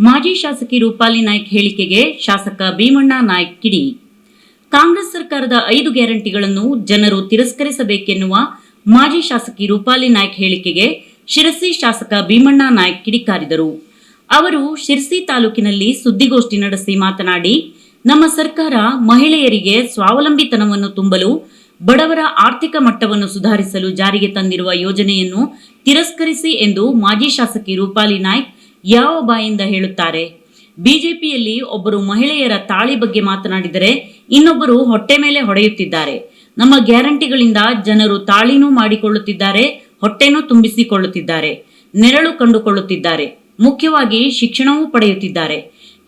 ಮಾಜಿ ಶಾಸಕಿ ರೂಪಾಲಿ ನಾಯ್ಕ್ ಹೇಳಿಕೆಗೆ ಶಾಸಕ ಭೀಮಣ್ಣ ನಾಯ್ಕ್ ಕಿಡಿ. ಕಾಂಗ್ರೆಸ್ ಸರ್ಕಾರದ ಐದು ಗ್ಯಾರಂಟಿಗಳನ್ನು ಜನರು ತಿರಸ್ಕರಿಸಬೇಕೆನ್ನುವ ಮಾಜಿ ಶಾಸಕಿ ರೂಪಾಲಿ ನಾಯ್ಕ್ ಹೇಳಿಕೆಗೆ ಶಿರಸಿ ಶಾಸಕ ಭೀಮಣ್ಣ ನಾಯ್ಕ್ ಕಿಡಿಕಾರಿದರು ಅವರು ಶಿರಸಿ ತಾಲೂಕಿನಲ್ಲಿ ಸುದ್ದಿಗೋಷ್ಠಿ ನಡೆಸಿ ಮಾತನಾಡಿ, ನಮ್ಮ ಸರ್ಕಾರ ಮಹಿಳೆಯರಿಗೆ ಸ್ವಾವಲಂಬಿತನವನ್ನು ತುಂಬಲು ಬಡವರ ಆರ್ಥಿಕ ಮಟ್ಟವನ್ನು ಸುಧಾರಿಸಲು ಜಾರಿಗೆ ತಂದಿರುವ ಯೋಜನೆಯನ್ನು ತಿರಸ್ಕರಿಸಿ ಎಂದು ಮಾಜಿ ಶಾಸಕಿ ರೂಪಾಲಿ ನಾಯ್ಕ್ ಯಾವ ಬಾಯಿಂದ ಹೇಳುತ್ತಾರೆ? ಬಿಜೆಪಿಯಲ್ಲಿ ಒಬ್ಬರು ಮಹಿಳೆಯರ ತಾಳಿ ಬಗ್ಗೆ ಮಾತನಾಡಿದರೆ ಇನ್ನೊಬ್ಬರು ಹೊಟ್ಟೆ ಮೇಲೆ ಹೊಡೆಯುತ್ತಿದ್ದಾರೆ. ನಮ್ಮ ಗ್ಯಾರಂಟಿಗಳಿಂದ ಜನರು ತಾಳಿನೂ ಮಾಡಿಕೊಳ್ಳುತ್ತಿದ್ದಾರೆ, ಹೊಟ್ಟೆನೂ ತುಂಬಿಸಿಕೊಳ್ಳುತ್ತಿದ್ದಾರೆ, ನೆರಳು ಕಂಡುಕೊಳ್ಳುತ್ತಿದ್ದಾರೆ, ಮುಖ್ಯವಾಗಿ ಶಿಕ್ಷಣವೂ ಪಡೆಯುತ್ತಿದ್ದಾರೆ.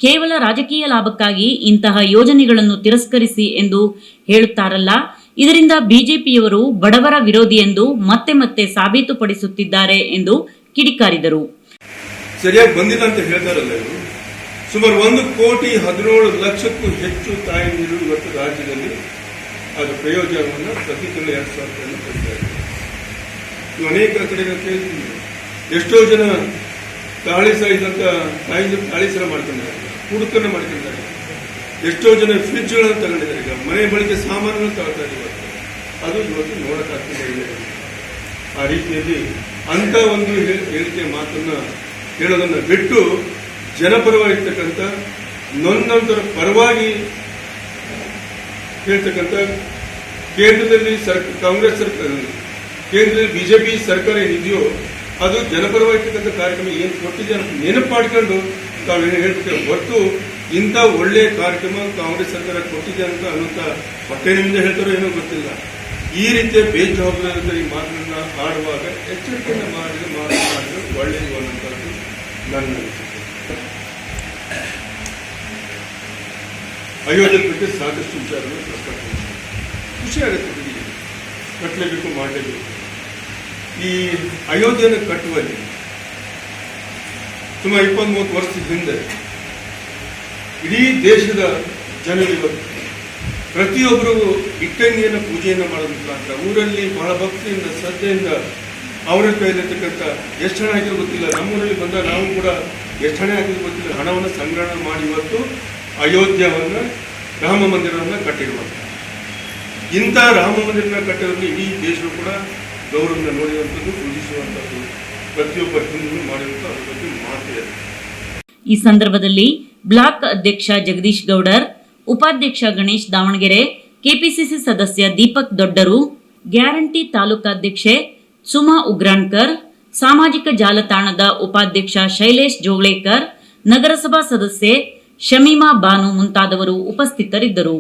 ಕೇವಲ ರಾಜಕೀಯ ಲಾಭಕ್ಕಾಗಿ ಇಂತಹ ಯೋಜನೆಗಳನ್ನು ತಿರಸ್ಕರಿಸಿ ಎಂದು ಹೇಳುತ್ತಾರಲ್ಲ, ಇದರಿಂದ ಬಿಜೆಪಿಯವರು ಬಡವರ ವಿರೋಧಿ ಎಂದು ಮತ್ತೆ ಮತ್ತೆ ಸಾಬೀತುಪಡಿಸುತ್ತಿದ್ದಾರೆ ಎಂದು ಕಿಡಿಕಾರಿದರು. ಸರಿಯಾಗಿ ಬಂದಿಲ್ಲ ಅಂತ ಹೇಳ್ತಾರಲ್ಲ ಇವರು. ಸುಮಾರು ಒಂದು ಕೋಟಿ ಹದಿನೇಳು ಲಕ್ಷಕ್ಕೂ ಹೆಚ್ಚು ತಾಯಂದಿರು ಇವತ್ತು ರಾಜ್ಯದಲ್ಲಿ ಅದರ ಪ್ರಯೋಜನವನ್ನು ಪ್ರತಿ ತಿಂಗಳು ಎರಡು ಸಾವಿರ ಪಡಿತಾ ಇದ್ದಾರೆ. ಅನೇಕ ಕಡೆ ಕೇಳ್ತೀನಿ ಎಷ್ಟೋ ಜನ ತಾಳಿ ಸಹಿತ ತಾಯಂದಿರು ತಾಳಿ ಸರ ಮಾಡ್ಕೊಂಡಿದ್ದಾರೆ ಹುಡುಕನ್ನು ಮಾಡ್ಕೊಂಡಿದ್ದಾರೆ. ಎಷ್ಟೋ ಜನ ಫ್ರಿಜ್ಗಳನ್ನು ತಗೊಂಡಿದ್ದಾರೆ. ಈಗ ಮನೆ ಬಳಕೆ ಸಾಮಾನುಗಳನ್ನು ತಗೊಳ್ತಾ ಇದ್ದಾರೆ. ಅದು ಇವತ್ತು ನೋಡೋಕ್ಕಾಗ್ತಿದೆ ಆ ರೀತಿಯಲ್ಲಿ ಅಂತ ಒಂದು ಹೇಳಿಕೆ ಮಾತನ್ನ ಹೇಳೋದನ್ನ ಬಿಟ್ಟು ಜನಪರವಾಗಿರ್ತಕ್ಕಂಥ ನೊಂದರ ಪರವಾಗಿ ಹೇಳ್ತಕ್ಕಂಥ ಕೇಂದ್ರದಲ್ಲಿ ಸರ್, ಕಾಂಗ್ರೆಸ್ ಸರ್ಕಾರ ಕೇಂದ್ರದಲ್ಲಿ ಬಿಜೆಪಿ ಸರ್ಕಾರ ಏನಿದೆಯೋ ಅದು ಜನಪರವಾಗಿರ್ತಕ್ಕಂಥ ಕಾರ್ಯಕ್ರಮ ಏನು ಕೊಟ್ಟಿದೆ ಅಂತ ನೆನಪು ಮಾಡ್ಕೊಂಡು ತಾವೇನು ಹೇಳ್ತೇವೆ, ಹೊರತು ಇಂಥ ಒಳ್ಳೆಯ ಕಾರ್ಯಕ್ರಮ ಕಾಂಗ್ರೆಸ್ ಸರ್ಕಾರ ಕೊಟ್ಟಿದೆ ಅಂತ ಅನ್ನೋಂಥ ಹೊಟ್ಟೆನಿಂದ ಹೇಳ್ತಾರೋ ಏನೋ ಗೊತ್ತಿಲ್ಲ. ಈ ರೀತಿಯ ಬೇಜವಾಬ್ದಾರಿ ಮಾತುಗಳನ್ನ ಆಡುವಾಗ ಎಚ್ಚರಿಕೆಯಿಂದ ಮಾಡಿದ್ರೆ ಅಯೋಧ್ಯೆ ಬಗ್ಗೆ ಸಾಕಷ್ಟು ವಿಚಾರಗಳು ಪ್ರಸ್ತಾಪ. ಖುಷಿ ಆಗುತ್ತೆ ಕಟ್ಟಲೇಬೇಕು ಮಾಡಲೇಬೇಕು ಈ ಅಯೋಧ್ಯೆಯನ್ನು ಕಟ್ಟುವಲ್ಲಿ ಸುಮಾರು ಇಪ್ಪತ್ತ್ ಮೂವತ್ತು ವರ್ಷದ ಹಿಂದೆ ಇಡೀ ದೇಶದ ಜನರು ಇವತ್ತು ಪ್ರತಿಯೊಬ್ಬರು ಇಟ್ಟಂಗಿಯನ್ನು ಪೂಜೆಯನ್ನು ಮಾಡೋದ್ರ ಮುಖಾಂತರ ಊರಲ್ಲಿ ಬಹಳ ಭಕ್ತಿಯಿಂದ, ಶ್ರದ್ಧೆಯಿಂದ ಅವರ ಕೈಲಿರ್ತಕ್ಕಂಥ ಎಷ್ಟು ಹಣ ಆಗಿರೋ ಗೊತ್ತಿಲ್ಲ. ನಮ್ಮೂರಲ್ಲಿ ಬಂದ ನಾವು ಕೂಡ ಎಷ್ಟು ಹಣ ಆಗಿರೋ ಗೊತ್ತಿಲ್ಲ. ಹಣವನ್ನು ಸಂಗ್ರಹಣೆ ಮಾಡಿ ಇವತ್ತು ಅಯೋಧ್ಯವನ್ನು ರಾಮ ಮಂದಿರವನ್ನು ಕಟ್ಟಿರುವಂಥ ಇಂಥ ರಾಮ ಮಂದಿರನ ಕಟ್ಟಿರೋದು ಇಡೀ ದೇಶವು ಕೂಡ ಗೌರವನ ನೋಡಿರುವಂಥದ್ದು, ಪೂಜಿಸುವಂಥದ್ದು, ಪ್ರತಿಯೊಬ್ಬ ಹಿಂದೂ ಮಾಡಿರುವಂಥ ಅದ್ರ ಬಗ್ಗೆ ಮಾತಿದೆ ಈ ಸಂದರ್ಭದಲ್ಲಿ ಬ್ಲಾಕ್ ಅಧ್ಯಕ್ಷ ಜಗದೀಶ್ ಗೌಡರ್, ಉಪಾಧ್ಯಕ್ಷ ಗಣೇಶ್ ದಾವಣಗೆರೆ, ಕೆಪಿಸಿಸಿ ಸದಸ್ಯ ದೀಪಕ್ ದೊಡ್ಡರು, ಗ್ಯಾರಂಟಿ ತಾಲೂಕಾಧ್ಯಕ್ಷೆ ಸುಮಾ ಉಗ್ರಾಣ್ಕರ್ ಸಾಮಾಜಿಕ ಜಾಲತಾಣದ ಉಪಾಧ್ಯಕ್ಷ ಶೈಲೇಶ್ ಜೋಳೇಕರ್ ನಗರಸಭಾ ಸದಸ್ಯೆ ಶಮೀಮಾ ಬಾನು ಮುಂತಾದವರು ಉಪಸ್ಥಿತರಿದ್ದರು.